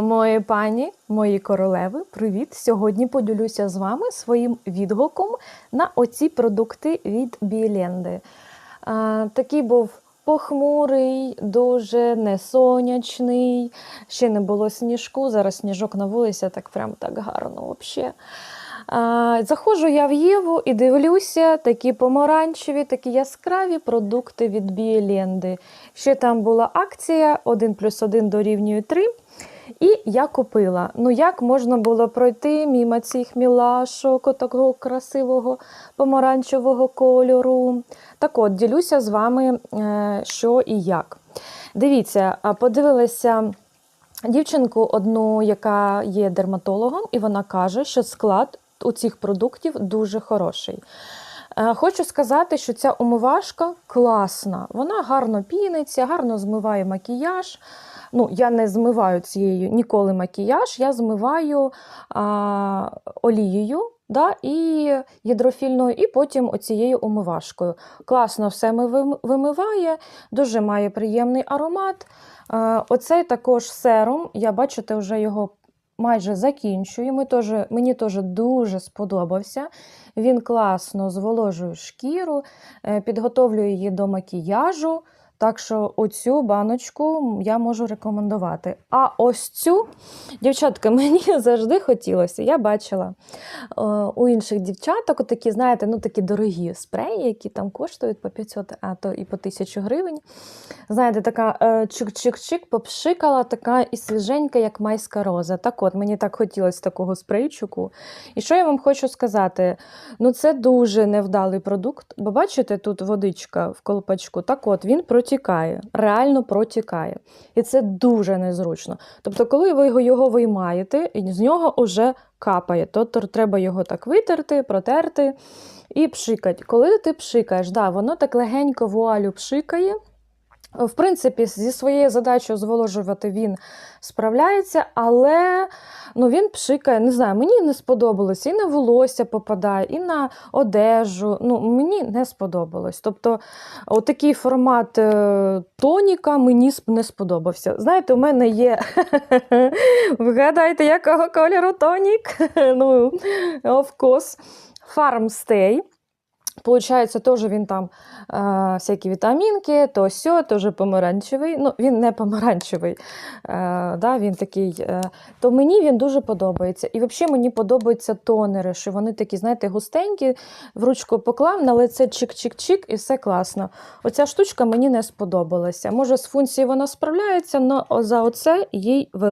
Мої пані, мої королеви, привіт! Сьогодні поділюся з вами своїм відгуком на оці продукти від Біленди. Такий був похмурий, дуже несонячний, ще не було сніжку. Зараз сніжок на вулиці, так прям так гарно взагалі. Заходжу я в Єву і дивлюся такі помаранчеві, такі яскраві продукти від Біеленди. Ще там була акція 1 плюс 1 дорівнює 3. І я купила. Ну, як можна було пройти мимо цих мілашок, такого красивого помаранчевого кольору. Так от, ділюся з вами, е, що і як. Дивіться, подивилася дівчинку одну, яка є дерматологом, і вона каже, що склад у цих продуктів дуже хороший. Е, Хочу сказати, що ця умивашка класна. Вона гарно піниться, гарно змиває макіяж. Ну, я не змиваю цією ніколи макіяж, я змиваю а, олією да, і гідрофільною, і потім оцією умивашкою. Класно все вимиває, дуже має приємний аромат. Е, Оцей також серум, я бачите, вже його майже закінчую. Ми теж, мені теж дуже сподобався. Він класно зволожує шкіру, е, підготовлює її до макіяжу. Так що оцю баночку я можу рекомендувати. А ось цю, дівчатка, мені завжди хотілося. Я бачила е, у інших дівчаток такі, знаєте, ну такі дорогі спреї, які там коштують по 500, а то і по 1000 гривень. Знаєте, така е, чик-чик-чик, попшикала, така і свіженька, як майська роза. Так от, мені так хотілося такого спрейчику. І що я вам хочу сказати? Ну, це дуже невдалий продукт, бо бачите, тут водичка в колпачку. Так от, він протікає, реально протікає. І це дуже незручно. Тобто, коли ви його, виймаєте, і з нього вже капає. Тобто треба його так витерти, протерти і пшикати. Коли ти пшикаєш, да, воно так легенько вуалю пшикає. В принципі, зі своєю задачею зволожувати він справляється, але ну, він пшикає, не знаю, мені не сподобалось, і на волосся попадає, і на одежу. Ну, мені не сподобалось. Тобто, отакий формат е, тоніка мені не сподобався. Знаєте, у мене є. Вгадайте, якого кольору тонік? ну, of course. Farm Stay. Получається, теж він там е, всякі вітамінки, то сьо, теж помаранчевий. Ну, він не помаранчевий, е, да, він такий. Е, то мені він дуже подобається. І взагалі мені подобаються тонери, що вони такі, знаєте, густенькі, в ручку поклав, на лице чик-чик-чик, і все класно. Оця штучка мені не сподобалася. Може, з функцією вона справляється, але за оце їй